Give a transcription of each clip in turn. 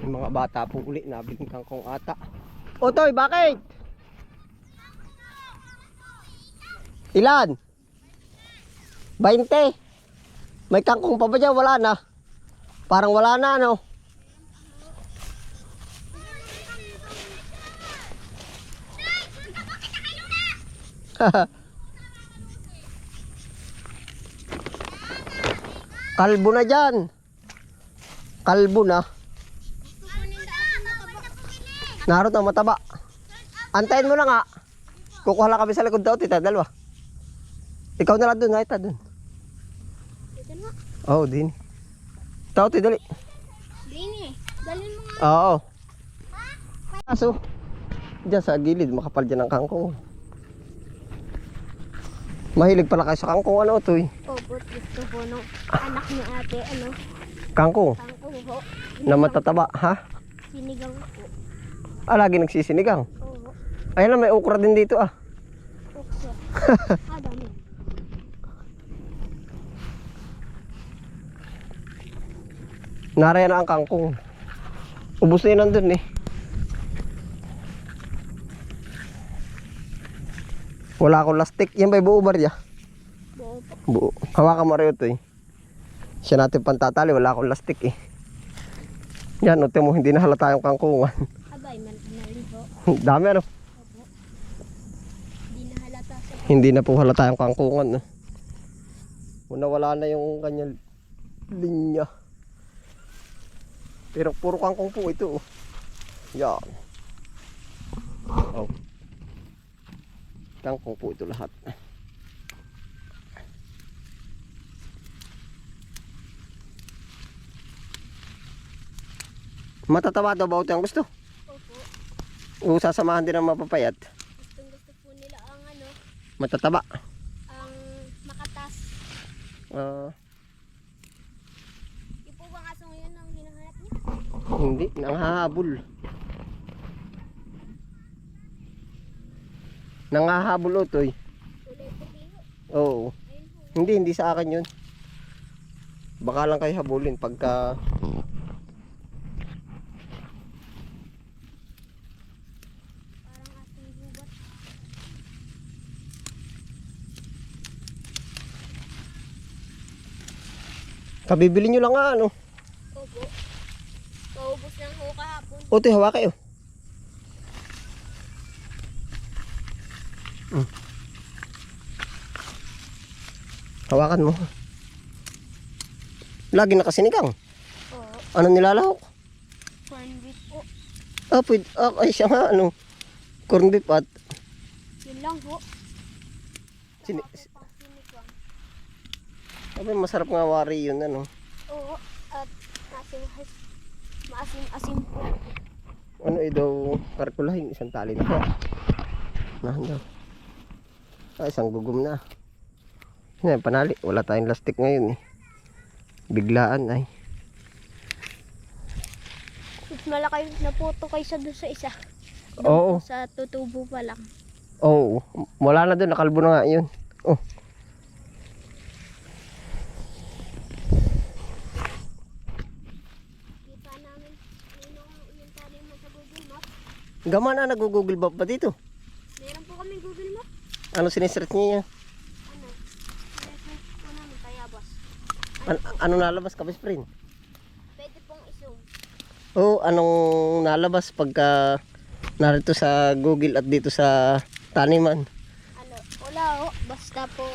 Yung mga bata po uli, nabiling kangkong ata. Otoy, bakit? Ilan? 20. May kangkong pa ba dyan? Wala na. Parang wala na, ano? Kalbo na dyan. Kalbo na. Naroon na mataba. Antayin mo na nga. Kukuha lang kami sa likod daw, tita, dalawa. Ikaw na lang dun, ha, ita, dun. Oo, oh, din. Tao, tita, dali. Dini, dalhin mo nga. Oo. Aso. Diyan sa gilid, makapal dyan ang kangkong. Mahilig pala kayo sa kangkong, ano, toy? Opo, gusto po nung anak ni ate, ano, Kangkong. tangkong po. Na matataba, ha? Sinigang po. Ah, lagi nagsisinigang. Oo, Ayan na, may okra din dito, ah. okso. ah, dami. Na ang kangkong. Ubus na yun nandun, eh. Wala akong lastik. Yan ba'y buo ba riya? Buo po. Buo. Hawakan mo rin ito eh. Siya natin pantatali, wala akong lastik eh. Yan, uti mo, hindi na halata yung kangkungan. Abay, man na rin po. Dami ano. Opo. Di na Hindi na po halata yung kangkungan. No? Una wala na yung kanyang linya. Pero puro kangkong po ito. oh. Yan. Oh. Kangkong po ito lahat. Matatawa daw ba ito ang gusto? O sasamahan din ang mapapayat? Gustong gusto po nila ang ano, Matataba. ang makatas. Ah, Yung po bang aso ngayon ang hinahanap niya? hindi, nanghahabol. Nanghahabol utoy. Kulay puti po. Oo. Hindi, hindi sa akin yun. Baka lang kayo habulin pagka... Parang ating gubat. Kabibili nyo lang nga ano. Opo. Paubos lang ho kahapon. Utoy, hawa kayo. Mm. Hawakan mo. Lagi nakasinigang. Oo. Ano nilalahok? Corn beef po. Ah, pwede. Ah, ay siya nga, ano. Corn beef at Yun lang po. Sini- Saka po pang sinigang. Sabi, masarap nga wari yun, ano. Oo. At asim, maasim-asim po. Ano eh daw, karkulahin, isang tali na kaya. Nahan daw. Ah, isang gugum na. Yan, panali. Wala tayong lastik ngayon eh. Biglaan ay. Mas malaki na puto kaysa doon sa isa. Doon Oo. Sa tutubo pa lang. Oo. wala na doon, nakalbo na nga yun. Oh. Kita namin yun ang yung tali mo sa Google Map. Gama na, nag-google ba pa dito? Meron po kami Google Map. Ano sinesearch niya? Ano? Search po namin kaya boss. An- ano nalabas ka, best friend? Pwede pong i-zoom. Oo, anong nalabas pagka narito sa Google at dito sa taniman? Ano? Wala ho. Basta po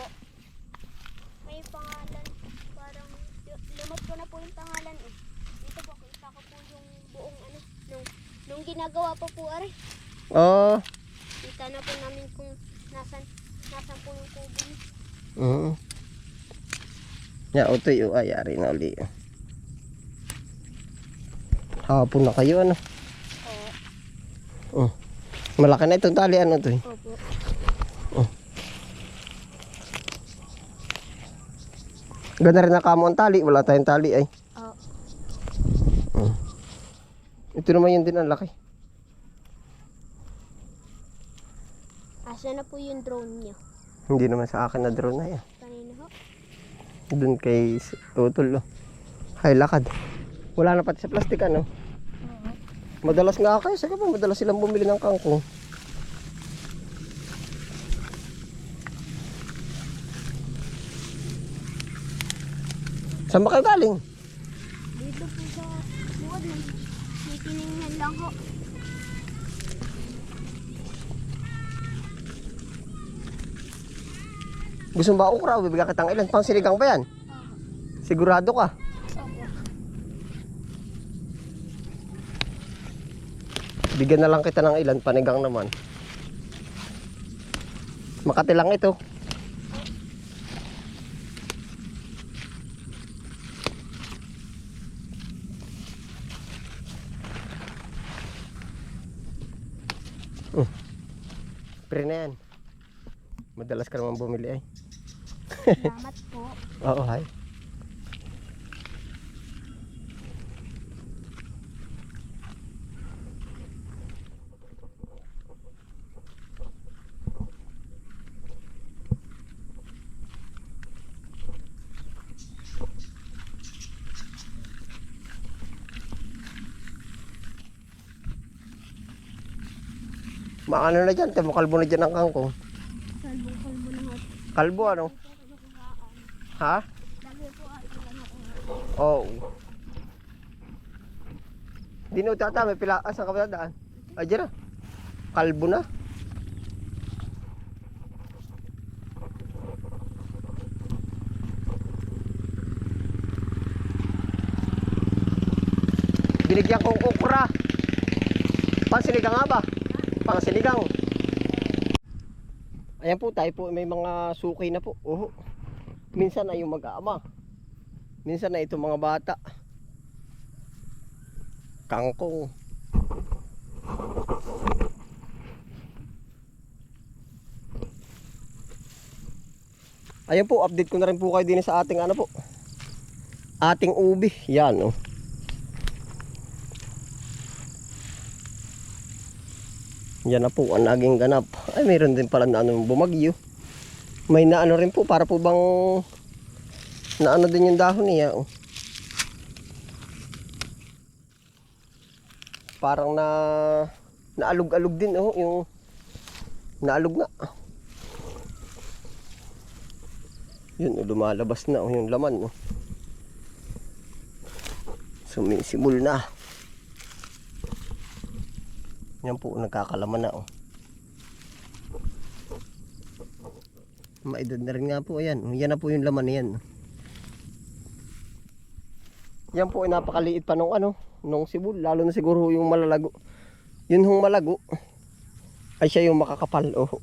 may pangalan. Parang lumot ko na po yung pangalan eh. Dito po kita ko po yung buong ano. Nung, nung ginagawa pa po ari. Oo. Kita na po namin kung nasan nasan po yung kubo niya. Oo. Ya, utoy, o ay, ari na uli. Hapon na kayo, ano? Oo. Oh. Malaki na itong tali, ano to? eh? Opo. Ganda rin na kamo ang tali, wala tayong tali ay. Oo. Ito naman yun din ang laki. Asa na po yung drone niyo? Hindi naman sa akin na drone na yan. Kanina ho? Doon kay Tutol, oh. Hay, lakad. Wala na pati sa plastic, ano? Oo. Madalas nga kayo, sige po, madalas silang bumili ng kangkong. Saan ba kayo galing? Dito po sa bukod ng may tiningnan lang ho. Gusto mo ba ukra? Bibigyan kitang ilan. Pang sinigang ba yan? Sigurado ka? Bigyan na lang kita ng ilan. Panigang naman. Makati lang ito. Hmm. Pre na yan. Madalas ka naman bumili ay. Salamat po. Oo, hay. Maano na dyan, kalbo na dyan ang kangkong. Salbong kalbo na nga. Kalbo ano? Ha? Oo. Oh. Di na tata, may pila. Ah, saan ka ba dadaan? Ay, dyan na. Kalbo na. Binigyan kong okra. Pansiligang nga ba? Pansiligang. Ayan po, tayo po may mga suki na po. Oh. Minsan ay yung mag-aama. Minsan na itong mga bata. Kangkong. Ayan po, update ko na rin po kayo din sa ating ano po. Ating ubi. Yan oh. Yan na po ang naging ganap. Ay, mayroon din pala na ano, bumagyo. May na ano rin po, para po bang na ano din yung dahon niya. Oh. Parang na naalog-alog din oh, yung naalog na. Yun, oh, lumalabas na oh, yung laman. Oh. Sumisimul na. Yan po, nagkakalaman na oh. Maedad na rin nga po, ayan. Yan na po yung laman na yan. Po napakaliit pa nung ano, nung sibul, lalo na siguro yung malalago. Yun hong malago ay siya yung makakapal. Oh.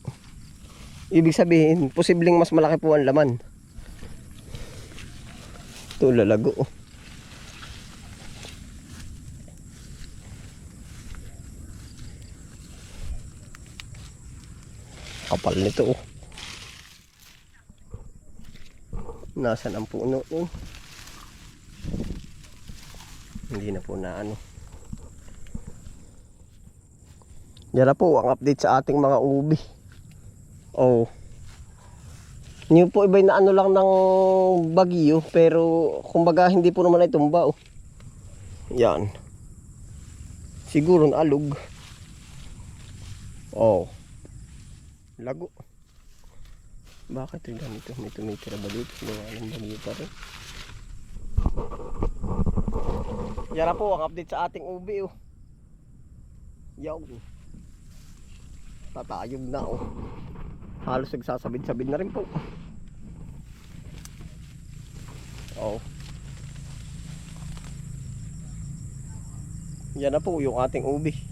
Ibig sabihin, posibleng mas malaki po ang laman. Ito lalago. oh. Kapal nito. Oh. Nasaan ang puno? Oh. Hindi na po na ano. Yan na po ang update sa ating mga ubi. Oh. Yung po iba'y na ano lang ng bagyo pero kumbaga hindi po naman ay tumba oh. Yan. Siguro alog. Oh. Lago. Bakit yung ganito? May tumitira ba dito? Gawa ng bagyo pa rin. Yan na po ang update sa ating ubi oh. Yaw. Tatayog na oh. Halos nagsasabid-sabid na rin po. Oh. Yan na po yung ating ubi.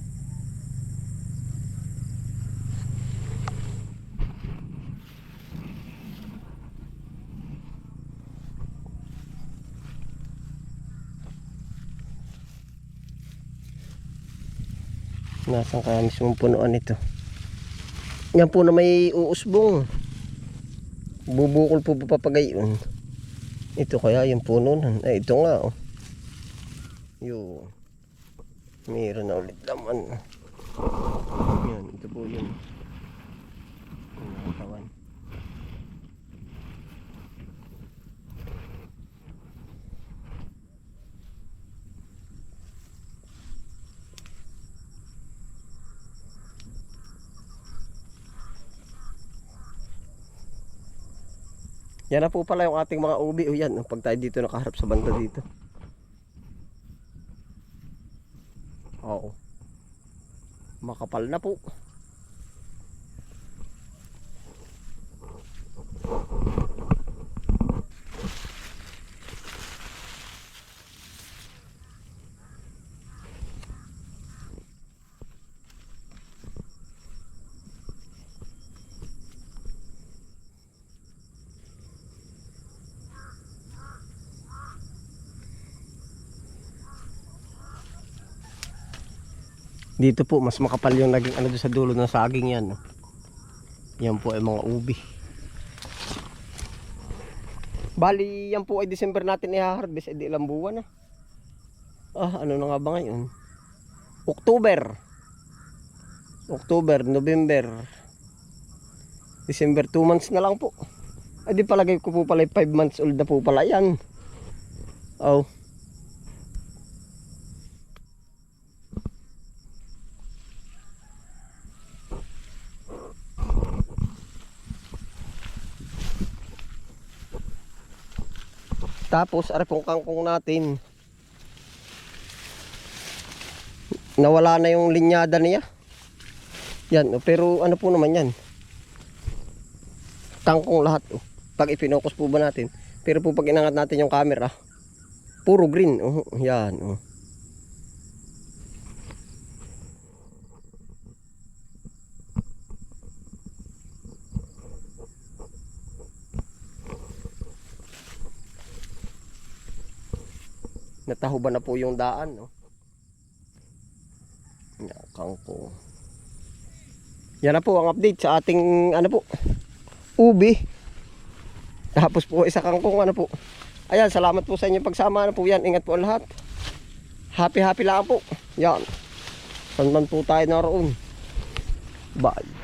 Nasaan kaya mismong punuan ito? Yan po na may uusbong. Bubukol po papagayon. Ito kaya yung puno nun. Ay, ito nga oh. Yun. Meron na ulit laman. Yan, ito po yun. Yung mga Yan na po pala yung ating mga ubi. O yan, pag tayo dito nakaharap sa banda dito. Oo. Makapal na po. Dito po, mas makapal yung naging ano sa dulo ng saging yan. Yan po ay mga ubi. Bali, yan po ay December natin i-harvest. Eh, di ilang buwan na. Ah, ano na nga ba ngayon? October. October, November. December, 2 months na lang po. Ay, di palagay ko po pala 5 months old na po pala yan. Oh. Tapos, ari pong natin. Nawala na yung linyada niya. Yan, oh, pero ano po naman yan? Kangkong lahat. Oh. Pag ipinokus po ba natin? Pero po pag inangat natin yung camera, puro green. Oh, yan. Oh. Natahuban na po yung daan, no? Yan, kangkong. Yan na po ang update sa ating, ano po, ubi. Tapos po isa kangkong, ano po. Ayan, salamat po sa inyong pagsama, ano po yan. Ingat po lahat. Happy, happy lang po. Yan. Saan man po tayo naroon. Bye.